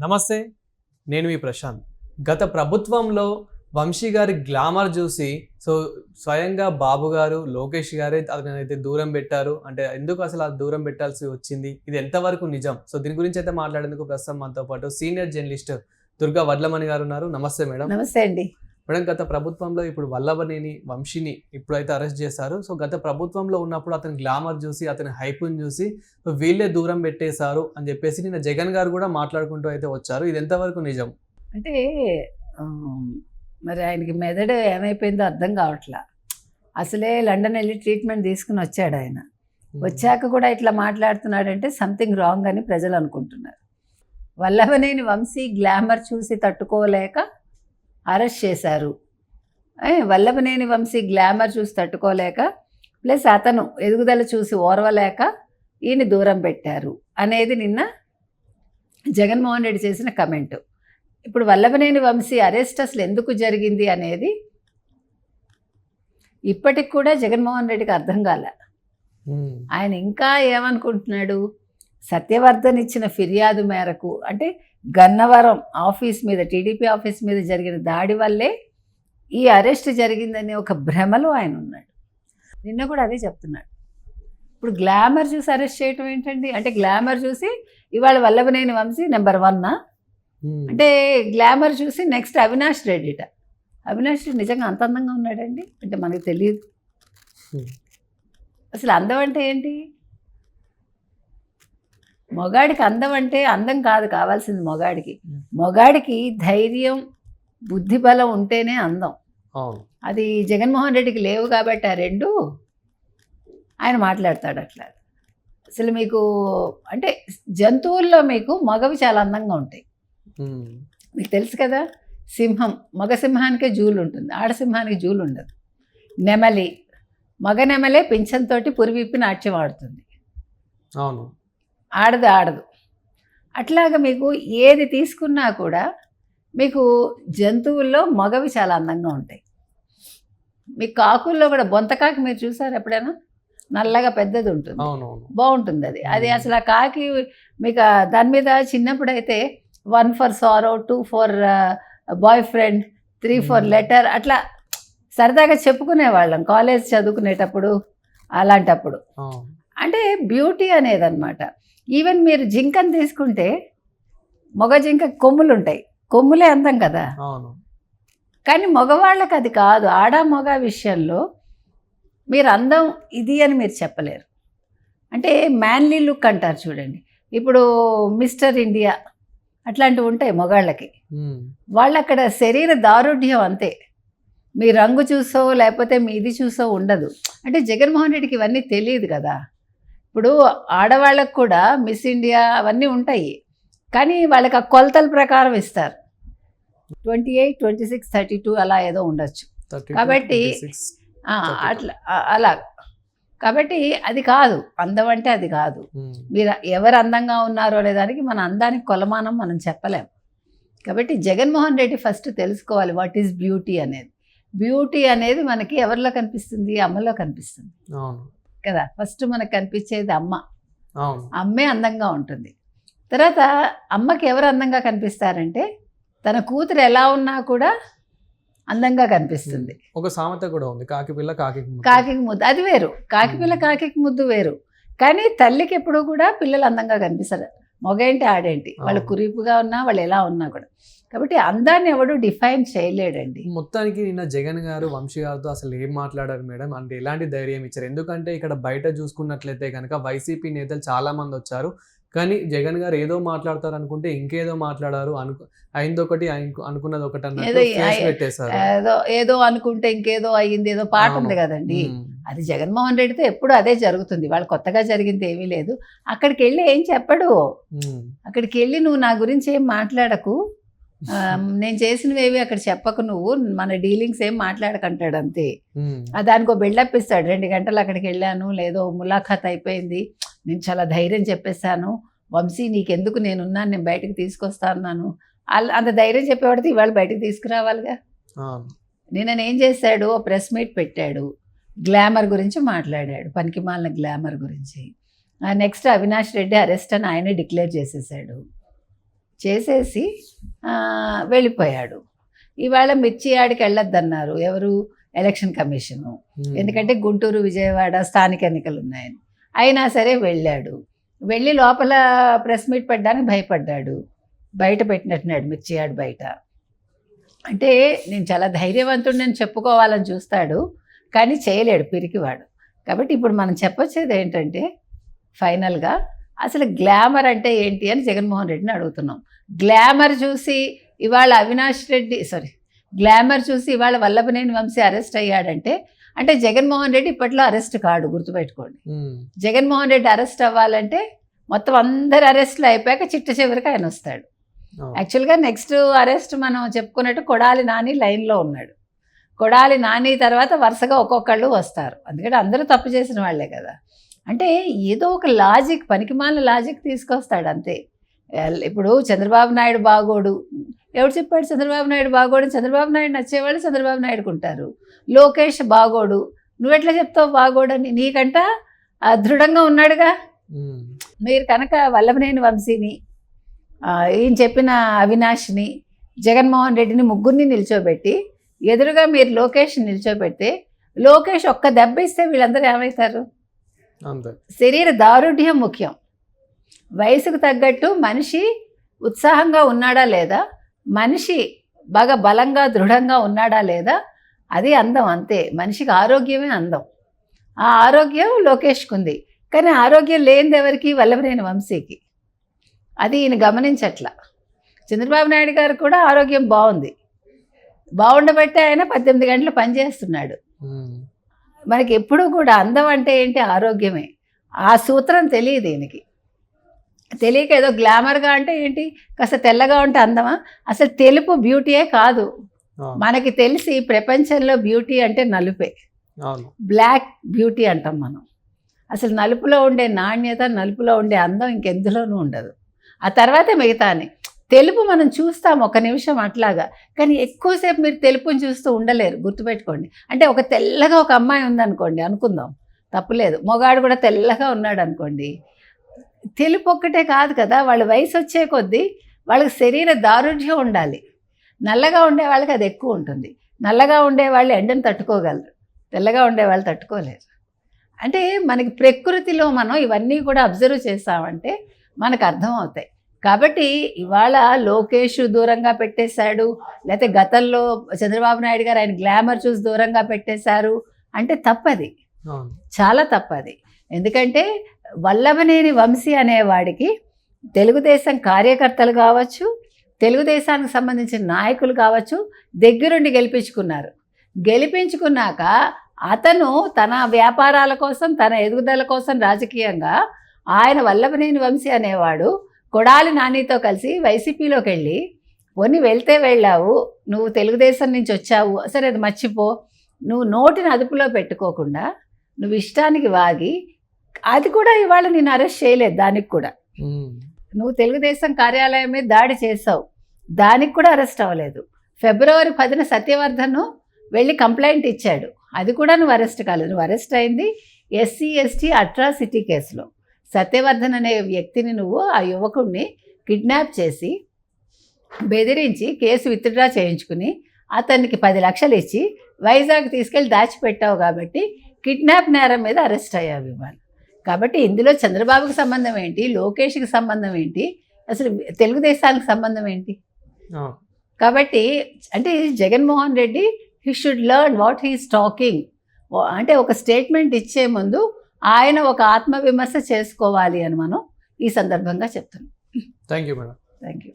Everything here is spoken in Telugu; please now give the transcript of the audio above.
నమస్తే నేను మీ ప్రశాంత్. గత ప్రభుత్వంలో వంశీ గారి గ్లామర్ చూసి సో స్వయంగా బాబు గారు లోకేష్ గారే అతనైతే దూరం పెట్టారు. అంటే ఎందుకు అసలు ఆ దూరం పెట్టాల్సి వచ్చింది? ఇది ఎంతవరకు నిజం? సో దీని గురించి అయితే మాట్లాడేందుకు ప్రస్తుతం మనతో పాటు సీనియర్ జర్నలిస్ట్ దుర్గా వడ్లమణి గారు ఉన్నారు. నమస్తే మేడం. నమస్తే అండి. మేడం గత ప్రభుత్వంలో ఇప్పుడు వల్లభనేని వంశీని ఇప్పుడైతే అరెస్ట్ చేశారు. సో గత ప్రభుత్వంలో ఉన్నప్పుడు అతని గ్లామర్ చూసి అతని హైప్ని చూసి వీళ్ళే దూరం పెట్టేశారు అని చెప్పేసి నిన్న జగన్ గారు కూడా మాట్లాడుకుంటూ అయితే వచ్చారు. ఇది ఎంతవరకు నిజం? అంటే మరి ఆయనకి మెదడు ఏమైపోయిందో అర్థం కావట్లా. అసలే లండన్ వెళ్ళి ట్రీట్మెంట్ తీసుకుని వచ్చాడు ఆయన. వచ్చాక కూడా ఇట్లా మాట్లాడుతున్నాడంటే సంథింగ్ రాంగ్ అని ప్రజలు అనుకుంటున్నారు. వల్లభనేని వంశీ గ్లామర్ చూసి తట్టుకోలేక అరెస్ట్ చేశారు. వల్లభనేని వంశీ గ్లామర్ చూసి తట్టుకోలేక ప్లస్ అతను ఎదుగుదల చూసి ఓర్వలేక ఈయన దూరం పెట్టారు అనేది నిన్న జగన్మోహన్ రెడ్డి చేసిన కమెంట్. ఇప్పుడు వల్లభనేని వంశీ అరెస్ట్ అసలు ఎందుకు జరిగింది అనేది ఇప్పటికి కూడా జగన్మోహన్ రెడ్డికి అర్థం కాలే. ఆయన ఇంకా ఏమనుకుంటున్నాడు? సత్యవర్ధన్ ఇచ్చిన ఫిర్యాదు మేరకు అంటే గన్నవరం ఆఫీస్ మీద టీడీపీ ఆఫీస్ మీద జరిగిన దాడి వల్లే ఈ అరెస్ట్ జరిగిందనే ఒక భ్రమలో ఆయన ఉన్నాడు. నిన్న కూడా అదే చెప్తున్నాడు. ఇప్పుడు గ్లామర్ చూసి అరెస్ట్ చేయటం ఏంటండి? అంటే గ్లామర్ చూసి ఇవాళ వల్లభనేని వంశీ నెంబర్ వన్నా. అంటే గ్లామర్ చూసి నెక్స్ట్ అవినాష్ రెడ్డిట. అవినాష్ రెడ్డి నిజంగా అంత అందంగా ఉన్నాడండి? అంటే మనకు తెలియదు. అసలు అందం అంటే ఏంటి? మొగాడికి అందం అంటే అందం కాదు కావాల్సింది మొగాడికి. మొగాడికి ధైర్యం బుద్ధి బలం ఉంటేనే అందం. అది జగన్మోహన్ రెడ్డికి లేవు కాబట్టి ఆ రెండు ఆయన మాట్లాడతాడు అట్లా. అసలు మీకు అంటే జంతువుల్లో మీకు మగవి చాలా అందంగా ఉంటాయి. మీకు తెలుసు కదా సింహం మగ సింహానికే జూలు ఉంటుంది ఆడ సింహానికి జూలు ఉండదు. నెమలి మగ నెమలే పింఛంతోటి పురివిప్పి నాట్యం ఆడుతుంది. అవును. ఆడదు ఆడదు. అట్లాగా మీకు ఏది తీసుకున్నా కూడా మీకు జంతువుల్లో మగవి చాలా అందంగా ఉంటాయి. మీ కాకుల్లో కూడా బొంతకాకి మీరు చూసారు ఎప్పుడైనా? నల్లగా పెద్దది ఉంటుంది. బాగుంటుంది అది. అది. అసలు ఆ కాకి మీకు దాని మీద చిన్నప్పుడు అయితే one for sorrow two for boy friend three for. Letter అట్లా సరదాగా చెప్పుకునేవాళ్ళం కాలేజ్ చదువుకునేటప్పుడు అలాంటప్పుడు. అంటే బ్యూటీ అనేది అనమాట ఈవెన్ మీరు జింకని తీసుకుంటే మగ జింక కొమ్ములు ఉంటాయి కొమ్ములే అందం కదా. అవును. కానీ మగవాళ్ళకి అది కాదు. ఆడ మగ విషయంలో మీరు అందం ఇది అని మీరు చెప్పలేరు. అంటే మ్యాన్లీ లుక్ అంటారు చూడండి. ఇప్పుడు మిస్టర్ ఇండియా అట్లాంటివి ఉంటాయి మగాళ్ళకి. వాళ్ళు అక్కడ శరీర దారుఢ్యం అంతే. మీ రంగు చూసో లేకపోతే మీ ఇది చూసో ఉండదు. అంటే జగన్మోహన్ రెడ్డికి ఇవన్నీ తెలియదు కదా. ఇప్పుడు ఆడవాళ్ళకు కూడా మిస్ ఇండియా అవన్నీ ఉంటాయి. కానీ వాళ్ళకి ఆ కొలతల ప్రకారం ఇస్తారు. Twenty eight twenty six thirty two అలా ఏదో ఉండొచ్చు. 32, కాబట్టి 26. ఆ, Thirty two. అట్లా అలా. కాబట్టి అది కాదు. అందం అంటే అది కాదు. మీరు ఎవరు అందంగా ఉన్నారో లేదానికి మన అందానికి కొలమానం మనం చెప్పలేం. కాబట్టి జగన్మోహన్ రెడ్డి ఫస్ట్ తెలుసుకోవాలి వాట్ ఈజ్ బ్యూటీ అనేది. బ్యూటీ అనేది మనకి ఎవరిలో కనిపిస్తుంది? అమ్మలో కనిపిస్తుంది. అవును. కదా ఫస్ట్ మనకు కనిపించేది అమ్మ. అమ్మే అందంగా ఉంటుంది. తర్వాత అమ్మకి ఎవరు అందంగా కనిపిస్తారంటే తన కూతురు ఎలా ఉన్నా కూడా అందంగా కనిపిస్తుంది. ఒక సామెత కూడా ఉంది కాకి పిల్ల కాకి ముద్దు. కాకికి ముద్దు అది వేరు. కాకి పిల్ల కాకికి ముద్దు వేరు. కానీ తల్లికి ఎప్పుడు కూడా పిల్లలు అందంగా కనిపిస్తారు. మొగేంటి ఆడేంటి? వాళ్ళు. కురీపుగా ఉన్నా వాళ్ళు ఎలా ఉన్నా కూడా. కాబట్టి అందాన్ని ఎవడు డిఫైన్ చేయలేడండి. మొత్తానికి నిన్న జగన్ గారు వంశీ గారితో అసలు ఏం మాట్లాడారు మేడం? అంటే ఎలాంటి ధైర్యం ఇచ్చారు? ఎందుకంటే ఇక్కడ బయట చూసుకున్నట్లయితే కనుక వైసీపీ నేతలు చాలా మంది వచ్చారు. కానీ జగన్ గారు ఏదో మాట్లాడతారు అనుకుంటే ఇంకేదో మాట్లాడారు అనుకు అయిందొకటి అయింకు- అనుకున్నది ఒకటి పెట్టేశారు. ఏదో ఏదో అనుకుంటే ఇంకేదో అయ్యింది ఏదో పాట ఉంది. కదండి. అది జగన్మోహన్ రెడ్డితో ఎప్పుడు అదే జరుగుతుంది. వాళ్ళు కొత్తగా జరిగింది ఏమీ లేదు. అక్కడికి వెళ్ళి ఏం చెప్పడు. అక్కడికి వెళ్ళి నువ్వు నా గురించి ఏం మాట్లాడకు. నేను చేసినవి ఏవి అక్కడ చెప్పకు నువ్వు. మన డీలింగ్స్ ఏం మాట్లాడకంటాడు అంతే. దానికి ఒక బిల్డప్ ఇస్తాడు. రెండు గంటలు అక్కడికి వెళ్ళాను. లేదో ములాఖాత్ అయిపోయింది. నేను చాలా ధైర్యం చెప్పేశాను. వంశీ నీకెందుకు నేనున్నాను? నేను బయటకు తీసుకొస్తాను అంత ధైర్యం చెప్పేవాడితే ఇవాళ బయటకు తీసుకురావాలిగా. నిన్న ఏం చేశాడు? ఓ ప్రెస్ మీట్ పెట్టాడు. గ్లామర్ గురించి మాట్లాడాడు. పనికిమాలిన గ్లామర్ గురించి. నెక్స్ట్ అవినాష్ రెడ్డి అరెస్ట్ అని ఆయనే డిక్లేర్ చేసేసాడు చేసేసి వెళ్ళిపోయాడు. ఇవాళ మిర్చి ఆడికి వెళ్ళొద్దన్నారు. ఎవరు? Election commission. ఎందుకంటే గుంటూరు విజయవాడ స్థానిక ఎన్నికలు ఉన్నాయని. అయినా సరే వెళ్ళాడు. వెళ్ళి లోపల ప్రెస్ మీట్ పెట్టడానికి భయపడ్డాడు. బయట పెట్టినట్టున్నాడు మిర్చి యార్డ్ బయట. అంటే నేను చాలా ధైర్యవంతుడు నేను చెప్పుకోవాలని చూస్తాడు కానీ చేయలేడు పిరికివాడు. కాబట్టి ఇప్పుడు మనం చెప్పొచ్చేది ఏంటంటే ఫైనల్గా అసలు గ్లామర్ అంటే ఏంటి అని జగన్మోహన్ రెడ్డిని అడుగుతున్నాం. గ్లామర్ చూసి ఇవాళ అవినాష్ రెడ్డి సారీ గ్లామర్ చూసి ఇవాళ వల్లభనేని వంశీ అరెస్ట్ అయ్యాడంటే అంటే జగన్మోహన్ రెడ్డి ఇప్పట్లో అరెస్ట్ కాడు గుర్తుపెట్టుకోండి. జగన్మోహన్ రెడ్డి అరెస్ట్ అవ్వాలంటే మొత్తం అందరు అరెస్టులు అయిపోయాక చిట్ట చివరికి ఆయన వస్తాడు. యాక్చువల్గా నెక్స్ట్ అరెస్ట్ మనం చెప్పుకున్నట్టు కొడాలి నాని లైన్లో ఉన్నాడు. కొడాలి నాని తర్వాత వరుసగా ఒక్కొక్కళ్ళు వస్తారు. ఎందుకంటే అందరూ తప్పు చేసిన వాళ్ళే కదా. అంటే ఏదో ఒక లాజిక్ పనికిమాలిన లాజిక్ తీసుకొస్తాడు అంతే ఇప్పుడు చంద్రబాబు నాయుడు బాగోడు. ఎవడు చెప్పాడు చంద్రబాబు నాయుడు బాగోడు? చంద్రబాబు నాయుడు నచ్చేవాళ్ళు చంద్రబాబు నాయుడుకు ఉంటారు. లోకేష్ బాగోడు. నువ్వెట్లా చెప్తావు బాగోడని? నీకంట దృఢంగా ఉన్నాడుగా. మీరు కనుక వల్లభనేని వంశీని ఈయన చెప్పిన అవినాష్ని జగన్మోహన్ రెడ్డిని ముగ్గురిని నిల్చోబెట్టి ఎదురుగా మీరు లోకేష్ నిల్చోబెడితే లోకేష్ ఒక్క దెబ్బ ఇస్తే వీళ్ళందరూ ఏమవుతారు శరీర దారుఢ్యం ముఖ్యం. వయసుకు తగ్గట్టు మనిషి ఉత్సాహంగా ఉన్నాడా లేదా? మనిషి బాగా బలంగా దృఢంగా ఉన్నాడా లేదా? అది అందం అంతే. మనిషికి ఆరోగ్యమే అందం. ఆ ఆరోగ్యం లోకేష్కి ఉంది. కానీ ఆరోగ్యం లేనిది ఎవరికి? వల్లభనేని వంశీకి. అది ఈయన గమనించట్ల. చంద్రబాబు నాయుడు గారు కూడా ఆరోగ్యం బాగుంది. బాగుండబట్టే ఆయన పద్దెనిమిది గంటలు పనిచేస్తున్నాడు. మనకి ఎప్పుడూ కూడా అందం అంటే ఏంటి? ఆరోగ్యమే. ఆ సూత్రం తెలియదు దీనికి. తెలియక ఏదో గ్లామర్గా అంటే ఏంటి? కాస్త తెల్లగా ఉంటే అందమా? అసలు తెలుపు బ్యూటీయే కాదు. మనకి తెలిసి ప్రపంచంలో బ్యూటీ అంటే నలుపే. బ్లాక్ బ్యూటీ అంటాం మనం. అసలు నలుపులో ఉండే నాణ్యత నలుపులో ఉండే అందం ఇంకెందులోనూ ఉండదు. ఆ తర్వాతే మిగతాని. తెలుపు మనం చూస్తాం ఒక నిమిషం అట్లాగా. కానీ ఎక్కువసేపు మీరు తెలుపుని చూస్తూ ఉండలేరు గుర్తుపెట్టుకోండి. అంటే ఒక తెల్లగా ఒక అమ్మాయి ఉందనుకోండి అనుకుందాం. తప్పులేదు మొగాడు కూడా తెల్లగా ఉన్నాడు అనుకోండి తెలుపు ఒక్కటే కాదు కదా వాళ్ళ వయసు వచ్చే కొద్దీ వాళ్ళకి శరీర దారుఢ్యం ఉండాలి. నల్లగా ఉండే వాళ్ళకి అది ఎక్కువ ఉంటుంది. నల్లగా ఉండే వాళ్ళు ఎండను తట్టుకోగలరు. తెల్లగా ఉండే వాళ్ళు తట్టుకోలేరు. అంటే మనకి ప్రకృతిలో మనం ఇవన్నీ కూడా అబ్జర్వ్ చేస్తామంటే మనకు అర్థం అవుతాయి. కాబట్టి ఇవాళ లోకేష్ దూరంగా పెట్టేశాడు లేకపోతే గతంలో చంద్రబాబు నాయుడు గారు ఆయన గ్లామర్ చూసి దూరంగా పెట్టేశారు అంటే తప్పది. చాలా తప్పది. ఎందుకంటే వల్లభనేని వంశీ అనేవాడికి తెలుగుదేశం కార్యకర్తలు కావచ్చు తెలుగుదేశానికి సంబంధించిన నాయకులు కావచ్చు దగ్గరుండి గెలిపించుకున్నారు. గెలిపించుకున్నాక అతను తన వ్యాపారాల కోసం తన ఎదుగుదల కోసం రాజకీయంగా ఆయన వల్లభనేని వంశీ అనేవాడు కొడాలి నానితో కలిసి వైసీపీలోకి వెళ్ళి పోనీ వెళ్తే వెళ్ళావు నువ్వు తెలుగుదేశం నుంచి వచ్చావు సరే అది మర్చిపో నువ్వు నోటిని అదుపులో పెట్టుకోకుండా నువ్వు ఇష్టానికి వాగి అది కూడా ఇవాళ నేను అరెస్ట్ చేయలేదు దానికి కూడా. నువ్వు తెలుగుదేశం కార్యాలయం మీద దాడి చేసావు దానికి కూడా అరెస్ట్ అవ్వలేదు. ఫిబ్రవరి పదిన సత్యవర్ధన్ వెళ్ళి కంప్లైంట్ ఇచ్చాడు అది కూడా నువ్వు అరెస్ట్ కాలేదు నువ్వు అరెస్ట్ అయింది ఎస్సీ ఎస్టీ అట్రాసిటీ కేసులో. సత్యవర్ధన్ అనే వ్యక్తిని నువ్వు ఆ యువకుడిని కిడ్నాప్ చేసి బెదిరించి కేసు విత్డ్రా చేయించుకుని అతనికి పది లక్షలు ఇచ్చి వైజాగ్ తీసుకెళ్ళి దాచిపెట్టావు కాబట్టి కిడ్నాప్ నేరం మీద అరెస్ట్ అయ్యావు ఇవాళ. కాబట్టి ఇందులో చంద్రబాబుకి సంబంధం ఏంటి? లోకేష్కి సంబంధం ఏంటి? అసలు తెలుగుదేశానికి సంబంధం ఏంటి? కాబట్టి అంటే Jaganmohan Reddy he should learn what he's talking అంటే ఒక స్టేట్మెంట్ ఇచ్చే ముందు ఆయన ఒక ఆత్మవిమర్శ చేసుకోవాలి అని మనం ఈ సందర్భంగా చెప్తున్నాం. Thank you madam thank you